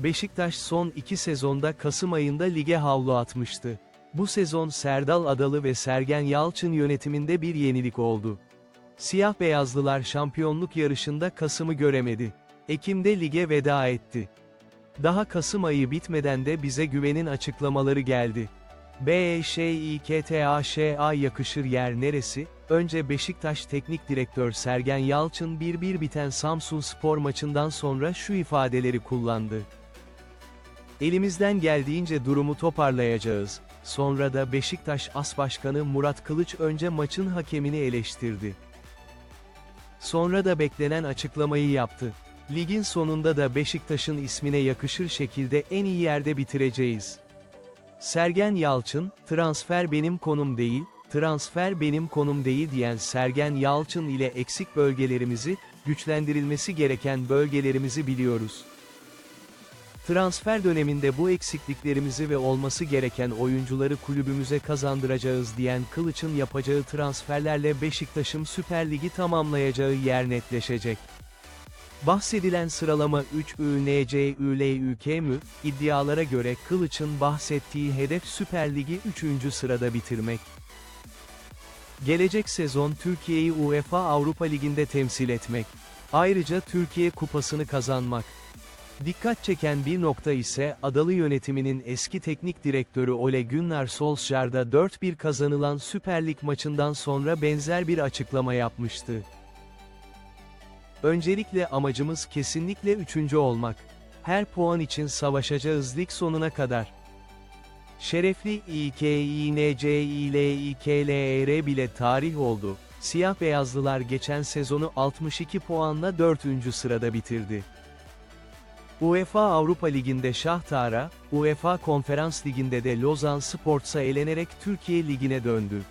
Beşiktaş son iki sezonda Kasım ayında lige havlu atmıştı. Bu sezon Serdal Adalı ve Sergen Yalçın yönetiminde bir yenilik oldu. Siyah beyazlılar şampiyonluk yarışında Kasım'ı göremedi. Ekim'de lige veda etti. Daha Kasım ayı bitmeden de bize güvenin açıklamaları geldi. B Ş İ K T A Ş A yakışır yer neresi? Önce Beşiktaş Teknik Direktör Sergen Yalçın 1-1 biten Samsun Spor maçından sonra şu ifadeleri kullandı. Elimizden geldiğince durumu toparlayacağız. Sonra da Beşiktaş As Başkanı Murat Kılıç önce maçın hakemini eleştirdi. Sonra da beklenen açıklamayı yaptı. Ligin sonunda da Beşiktaş'ın ismine yakışır şekilde en iyi yerde bitireceğiz. Sergen Yalçın, transfer benim konum değil, transfer benim konum değil diyen Sergen Yalçın ile eksik bölgelerimizi, güçlendirilmesi gereken bölgelerimizi biliyoruz. Transfer döneminde bu eksikliklerimizi ve olması gereken oyuncuları kulübümüze kazandıracağız diyen Kılıç'ın yapacağı transferlerle Beşiktaş'ım Süper Ligi tamamlayacağı yer netleşecek. Bahsedilen sıralama 3 ÜNCÜLÜK mü? İddialara göre Kılıç'ın bahsettiği hedef Süper Ligi 3. sırada bitirmek. Gelecek sezon Türkiye'yi UEFA Avrupa Ligi'nde temsil etmek. Ayrıca Türkiye Kupası'nı kazanmak. Dikkat çeken bir nokta ise Adalı yönetiminin eski teknik direktörü Ole Gunnar Solskjaer'da 4-1 kazanılan Süper Lig maçından sonra benzer bir açıklama yapmıştı. Öncelikle amacımız kesinlikle üçüncü olmak. Her puan için savaşacağız lig sonuna kadar. Şerefli İKİNCİLİKLR bile tarih oldu. Siyah beyazlılar geçen sezonu 62 puanla 4. sırada bitirdi. UEFA Avrupa Ligi'nde Şahtara, UEFA Konferans Ligi'nde de Lozan Sports'a elenerek Türkiye Ligi'ne döndü.